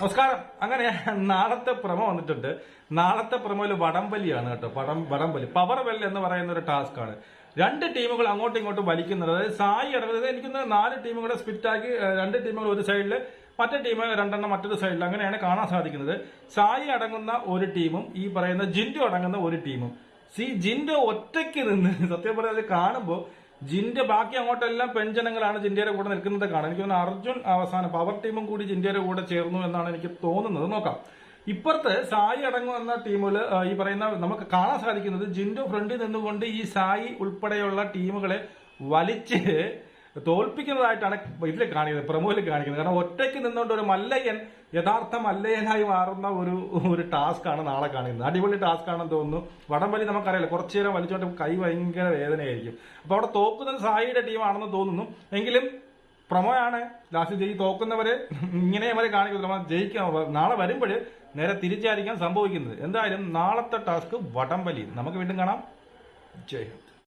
നമസ്കാരം. അങ്ങനെ നാളത്തെ പ്രമോ വന്നിട്ടുണ്ട്. നാളത്തെ പ്രമോയിൽ വടംവലിയാണ് കേട്ടോ. പടം വടംവലി. പവർ വെൽ എന്ന് പറയുന്ന ഒരു ടാസ്ക് ആണ്. രണ്ട് ടീമുകൾ അങ്ങോട്ടും ഇങ്ങോട്ടും വലിക്കുന്നത്. അതായത് സായി ഇടപെടുന്നത് എനിക്ക് നാല് ടീമുകളെ സ്പിറ്റ് ആക്കി രണ്ട് ടീമുകൾ ഒരു സൈഡിൽ മറ്റേ ടീം രണ്ടെണ്ണം മറ്റൊരു സൈഡിൽ അങ്ങനെയാണ് കാണാൻ സാധിക്കുന്നത്. സായി അടങ്ങുന്ന ഒരു ടീമും ഈ പറയുന്ന ജിൻഡു അടങ്ങുന്ന ഒരു ടീമും. സി ജിൻഡു ഒറ്റയ്ക്ക് നിന്ന് സത്യം പറഞ്ഞാൽ കാണുമ്പോൾ ജിന്റെ ബാക്കി അങ്ങോട്ടെല്ലാം പെൺജനങ്ങളാണ് ജിന്റയുടെ കൂടെ നിൽക്കുന്നത് കാണാം എനിക്ക് തോന്നുന്നു അർജുൻ അവസാനം പവർ ടീമും കൂടി ജിന്റയുടെ കൂടെ ചേർന്നു എന്നാണ് എനിക്ക് തോന്നുന്നത്. നോക്കാം. ഇപ്പുറത്ത് സായി അടങ്ങുന്ന ടീമിൽ ഈ പറയുന്ന നമുക്ക് കാണാൻ സാധിക്കുന്നത് ജിൻഡോ ഫ്രണ്ടിൽ നിന്നുകൊണ്ട് ഈ സായി ഉൾപ്പെടെയുള്ള ടീമുകളെ വലിച്ച് തോൽപ്പിക്കുന്നതായിട്ടാണ് ഇതിൽ കാണിക്കുന്നത് പ്രമോയിൽ കാണിക്കുന്നത്. കാരണം ഒറ്റയ്ക്ക് നിന്നുകൊണ്ട് ഒരു മല്ലയ്യൻ യഥാർത്ഥ മല്ലയ്യനായി മാറുന്ന ഒരു ഒരു ടാസ്ക് ആണ് നാളെ കാണിക്കുന്നത്. അടിപൊളി ടാസ്ക് ആണെന്ന് തോന്നുന്നു വടംവലി നമുക്കറിയില്ല കുറച്ചു നേരം വലിച്ചുകൊണ്ട് കൈ ഭയങ്കര വേദനയായിരിക്കും. അപ്പൊ അവിടെ തോക്കുന്നത് സായിയുടെ ടീമാണെന്ന് തോന്നുന്നു. എങ്കിലും പ്രമോയാണ് ലാസ്റ്റ് ജയി തോക്കുന്നവരെ ഇങ്ങനെ അവരെ കാണിക്കുന്നത്. നമ്മൾ ജയിക്കാൻ നാളെ വരുമ്പോൾ നേരെ തിരിച്ചായിരിക്കാം സംഭവിക്കുന്നത്. എന്തായാലും നാളത്തെ ടാസ്ക് വടംവലി നമുക്ക് വീണ്ടും കാണാം. ജയ് ഹിന്ദ്.